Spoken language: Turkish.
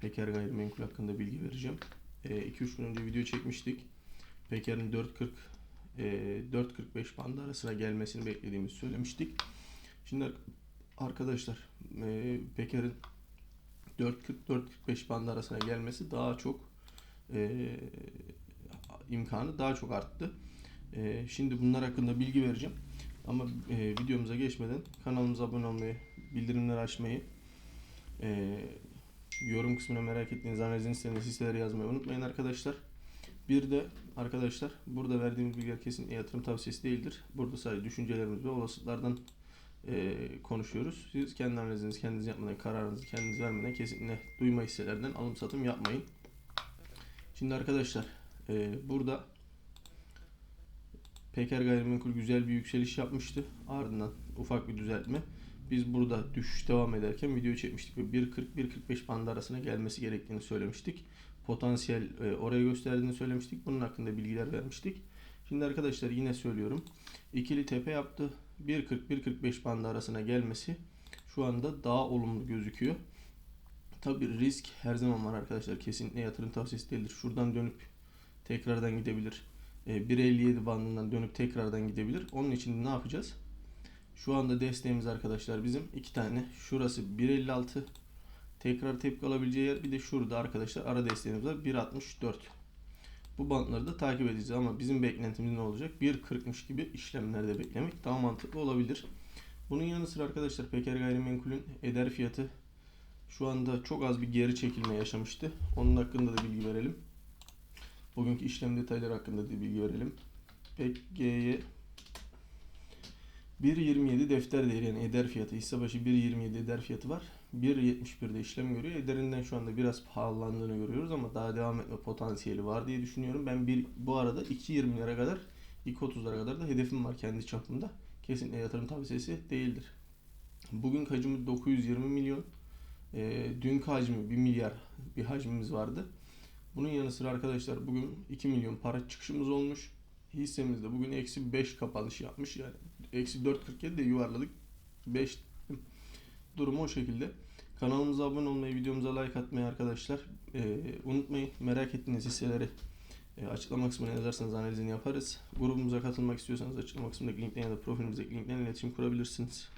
Peker Gayrimenkul hakkında bilgi vereceğim. 2-3 gün önce video çekmiştik. Peker'in 4.40 e, 4.45 bandı arasına gelmesini beklediğimizi söylemiştik. Şimdi ar- arkadaşlar e, Peker'in 4.40-4.45 bandı arasına gelmesi daha çok e, imkanı daha çok arttı. E, şimdi bunlar hakkında bilgi vereceğim. Ama e, videomuza geçmeden kanalımıza abone olmayı, bildirimleri açmayı, e, yorum kısmına merak ettiğiniz analizini istediğiniz hisseleri yazmayı unutmayın arkadaşlar. Bir de arkadaşlar burada verdiğimiz bilgiler kesinlikle yatırım tavsiyesi değildir. Burada sadece düşüncelerimiz ve olasılıklardan e, konuşuyoruz. Siz kendi analizinizi kendiniz yapmadan, kararınızı kendiniz vermeden kesinlikle duyma hisselerden alım satım yapmayın. Şimdi arkadaşlar e, burada Peker Gayrimenkul güzel bir yükseliş yapmıştı. Ardından ufak bir düzeltme. Biz burada düşüş devam ederken video çekmiştik ve 1.40-1.45 bandı arasına gelmesi gerektiğini söylemiştik. Potansiyel e, oraya gösterdiğini söylemiştik. Bunun hakkında bilgiler vermiştik. Şimdi arkadaşlar yine söylüyorum. İkili tepe yaptı. 1.40-1.45 bandı arasına gelmesi şu anda daha olumlu gözüküyor. Tabi risk her zaman var arkadaşlar. Kesinlikle yatırım tavsiyesi değildir. Şuradan dönüp tekrardan gidebilir. E, 1.57 bandından dönüp tekrardan gidebilir. Onun için ne yapacağız? Şu anda desteğimiz arkadaşlar bizim iki tane. Şurası 1.56 tekrar tepki alabileceği yer. Bir de şurada arkadaşlar ara desteğimiz var 1.64. Bu bantları da takip edeceğiz ama bizim beklentimiz ne olacak? 1.40'mış gibi işlemlerde beklemek daha mantıklı olabilir. Bunun yanı sıra arkadaşlar Peker Gayrimenkul'ün eder fiyatı şu anda çok az bir geri çekilme yaşamıştı. Onun hakkında da bilgi verelim. Bugünkü işlem detayları hakkında da bilgi verelim. PG'ye 1.27 defter değeri yani eder fiyatı hisse başı 1.27 eder fiyatı var. 1.71'de işlem görüyor. Ederinden şu anda biraz pahalandığını görüyoruz ama daha devam etme potansiyeli var diye düşünüyorum. Ben bir bu arada 2.20'lere kadar 2.30'lara kadar da hedefim var kendi çapımda. Kesinlikle yatırım tavsiyesi değildir. Bugün hacmi 920 milyon. E, dünkü hacmi 1 milyar bir hacmimiz vardı. Bunun yanı sıra arkadaşlar bugün 2 milyon para çıkışımız olmuş. Hissemiz de bugün eksi 5 kapanış yapmış. Yani eksi 4.47 de yuvarladık. 5 durumu o şekilde. Kanalımıza abone olmayı, videomuza like atmayı arkadaşlar e, unutmayın. Merak ettiğiniz hisseleri e, açıklama kısmına yazarsanız analizini yaparız. Grubumuza katılmak istiyorsanız açıklama kısmındaki linkten ya da profilimizdeki linkten iletişim kurabilirsiniz.